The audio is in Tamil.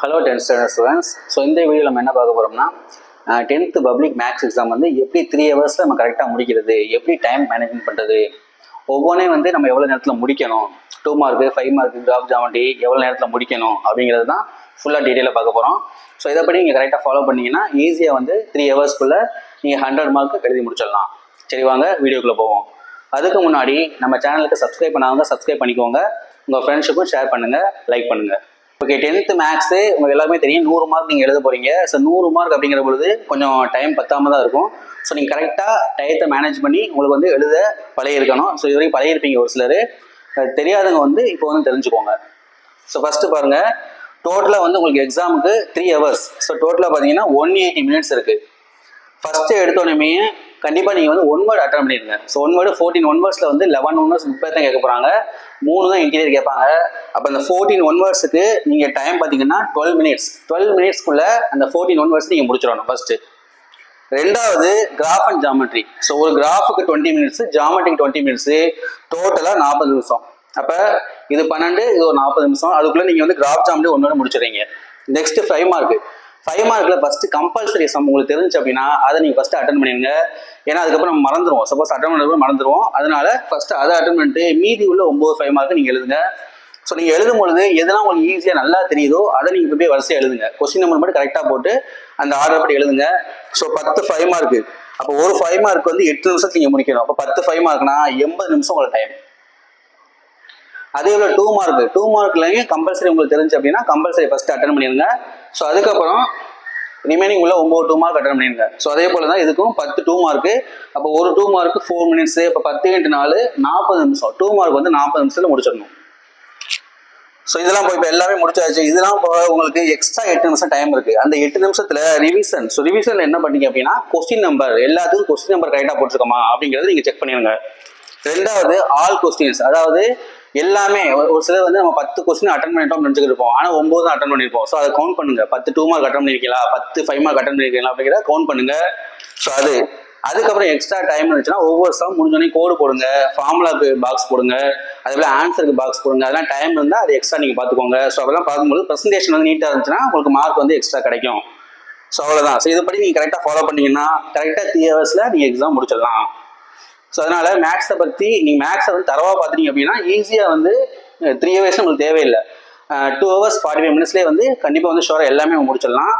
Hello tenth standard students so இந்த வீடியோ நம்ம என்ன பார்க்க போகிறோம்னா டென்த்து பப்ளிக் மேக்ஸ் எக்ஸாம் வந்து எப்படி த்ரீ ஹவர்ஸில் நம்ம கரெக்டாக முடிக்கிறது எப்படி டைம் மேனேஜ்மெண்ட் பண்ணுறது ஒவ்வொன்றே வந்து நம்ம எவ்வளோ நேரத்தில் முடிக்கணும் two mark five mark graph geometry எவ்வளோ நேரத்தில் முடிக்கணும் அப்படிங்கிறது தான் ஃபுல்லாக டீட்டெயிலாக பார்க்க போகிறோம் ஸோ இதை படி நீங்கள் கரெக்டாக ஃபாலோ பண்ணிங்கன்னா ஈஸியாக வந்து த்ரீ ஹவர்ஸ்க்குள்ளே நீங்கள் ஹண்ட்ரட் மார்க்கு எழுதி முடிச்சிடலாம். சரி வாங்க வீடியோக்குள்ளே போவோம். அதுக்கு முன்னாடி நம்ம சேனலுக்கு சப்ஸ்கிரைப் பண்ணாதவங்க சப்ஸ்கிரைப் பண்ணிக்கோங்க. உங்கள் ஃப்ரெண்ட்ஸுக்கும் ஷேர் பண்ணுங்கள் லைக் பண்ணுங்கள் ஓகே டென்த்து மேக்ஸு உங்களுக்கு எல்லாருமே தெரியும். நூறு மார்க் நீங்கள் எழுத போகிறீங்க ஸோ நூறு மார்க் அப்படிங்கிற பொழுது கொஞ்சம் டைம் பத்தாமல் தான் இருக்கும். ஸோ நீங்கள் கரெக்டாக டயத்தை மேனேஜ் பண்ணி உங்களுக்கு வந்து எழுத பழையிருக்கணும் ஸோ இது வரைக்கும் ஒரு சிலர். அது தெரியாதவங்க வந்து இப்போ வந்து தெரிஞ்சுக்கோங்க. ஸோ ஃபஸ்ட்டு பாருங்கள் டோட்டலாக வந்து உங்களுக்கு எக்ஸாமுக்கு த்ரீ ஹவர்ஸ் ஸோ டோட்டலாக பார்த்தீங்கன்னா ஒன் எயிட்டி மினிட்ஸ் இருக்குது ஃபஸ்ட்டு எடுத்தோடனே கண்டிப்பாக நீங்கள் வந்து ஒன் வேர்டு அட்டன் பண்ணிடுங்க. So one word fourteen one வேர்ட்ஸில் வந்து லெவன் ஒன் வேர்ட்ஸ் முப்பது தான் கேட்க போகிறாங்க மூணு தான் இன்டீரியர் கேட்பாங்க. அப்போ அந்த ஃபோர்டீன் ஒன் வேர்ட்ஸுக்கு நீங்கள் டைம் பார்த்தீங்கன்னா டுவெல் மினிட்ஸ் டுவெல் மினிட்ஸ்க்குள்ளே அந்த ஃபோர்டீன் ஒன் வேர்ட்ஸ் நீங்கள் முடிச்சிடணும் ஃபஸ்ட்டு ரெண்டாவது கிராஃப் அண்ட் ஜாமெட்ரி ஸோ ஒரு கிராஃபுக்கு டுவெண்ட்டி மினிட்ஸு ஜாமெட்ரிக்கு டுவெண்ட்டி மினிட்ஸு டோட்டலாக நாற்பது நிமிஷம். அப்போ இது பன்னெண்டு இது ஒரு நாற்பது நிமிஷம். அதுக்குள்ளே நீங்கள் வந்து கிராஃப் ஜாமெட்ரி ஒன்று முடிச்சிடுறீங்க. நெக்ஸ்ட் ஃபைவ் மார்க்கு ஃபைவ் மார்க்கில் ஃபஸ்ட்டு கம்பல்சரி சம் உங்களுக்கு தெரிஞ்சு அப்படின்னா அதை நீங்கள் ஃபஸ்ட்டு அட்டன் பண்ணிடுங்க. ஏன்னா அதுக்கப்புறம் நம்ம மறந்துடுவோம் சப்போஸ் அட்டன் பண்ணுறது மறந்துடுவோம் அதனால ஃபஸ்ட்டு அதை அட்டன் பண்ணிட்டு மீதி உள்ள ஒம்பது ஃபைவ் மார்க்கு நீங்கள் எழுதுங்க. ஸோ நீங்கள் எழுதும் பொழுது எதெல்லாம் உங்களுக்கு ஈஸியாக நல்லா தெரியுதோ அதை நீங்கள் போய் வரிசையாக எழுதுங்க. கொஸ்டின் நம்பர் மட்டும் கரெக்டாக போட்டு அந்த ஆர்டர் படி எழுதுங்க. ஸோ பத்து ஃபைவ் மார்க்கு அப்போ ஒரு ஃபைவ் மார்க் வந்து எட்டு நிமிஷத்துக்கு நீங்கள் முடிக்கணும். அப்போ பத்து ஃபைவ் மார்க்னா எண்பது நிமிஷம் உங்களுக்கு டைம் அதே போல் டூ மார்க் டூ மார்க்லையும் கம்பல்சரி உங்களுக்கு தெரிஞ்சு அப்படின்னா கம்பல்சரி ஃபஸ்ட்டு அட்டன் பண்ணிடுங்க ஸோ அதுக்கப்புறம் ரிமைனிங் உள்ள ஒம்பது டூ மார்க் அட்டன் பண்ணிடுங்க ஸோ அதே போல் தான் இதுக்கும் பத்து டூ மார்க்கு அப்போ ஒரு டூ மார்க்கு ஃபோர் மினிட்ஸு இப்போ பத்து இன்ட்டு நாலு நாற்பது நிமிஷம். டூ மார்க் வந்து நாற்பது நிமிஷத்தில் முடிச்சிடணும். ஸோ இதெல்லாம் இப்போ இப்போ எல்லாமே முடிச்சாச்சு. இதெல்லாம் இப்போ உங்களுக்கு எக்ஸ்ட்ரா எட்டு நிமிஷம் டைம் இருக்கு. அந்த எட்டு நிமிஷத்துல ரிவிஷன் ஸோ ரிவிஷன்ல என்ன பண்ணீங்க அப்படின்னா கொஸ்டின் நம்பர் எல்லாத்துக்கும் கொஸ்டின் நம்பர் கரெக்டாக போட்டிருக்கோமா அப்படிங்கிறத நீங்கள் செக் பண்ணிடுங்க ரெண்டாவது ஆல் கொஸ்டின்ஸ் அதாவது எல்லாமே ஒரு ஒரு சிலர் வந்து நம்ம பத்து கொஸ்டின் அட்டன் பண்ணிட்டோம் நினச்சிட்டு இருப்போம் ஆனால் ஒம்பது தான் அட்டன் பண்ணியிருப்போம் ஸோ அதை கவுண்ட் பண்ணுங்க. பத்து டூ மார்க் அட்டன் பண்ணிருக்கீங்களா? பத்து ஃபைவ் மார்க் அட்டன் பண்ணிருக்கீங்களா? அப்படிங்கிறத கவுண்ட் பண்ணுங்க. ஸோ அது அதுக்கப்புறம் எக்ஸ்ட்ரா டைம் இருந்துச்சுன்னா ஒவ்வொரு சம் முடிஞ்சோடனே கோடு போடுங்க. ஃபார்முலாக்கு பாக்ஸ் போடுங்க. அதுபோல் ஆன்சருக்கு பாக்ஸ் போடுங்க. அதெல்லாம் டைம் இருந்தால் அது எக்ஸ்ட்ரா நீங்கள் பார்த்துக்கோங்க. ஸோ அதெல்லாம் பார்க்கும்போது ப்ரெசன்டேஷன் வந்து நீட்டாக இருந்துச்சுன்னா உங்களுக்கு மார்க் வந்து எக்ஸ்ட்ரா கிடைக்கும். ஸோ அவ்வளோதான் ஸோ இதுபடி நீங்கள் கரெக்டாக ஃபாலோ பண்ணீங்கன்னா கரெக்டாக த்ரீ ஹவர்ஸில் நீங்கள் எக்ஸாம் முடிச்சிடலாம். ஸோ அதனால மேக்ஸை பற்றி நீங்கள் மேக்ஸை வந்து தரவாக பார்த்துட்டீங்க அப்படின்னா ஈஸியாக வந்து த்ரீ ஹவர்ஸ் உங்களுக்கு தேவையில்லை. டூ ஹவர்ஸ் ஃபார்ட்டி ஃபைவ் மினிட்ஸ்லேயே வந்து கண்டிப்பாக வந்து ஷோராக எல்லாமே முடிச்சிடலாம்.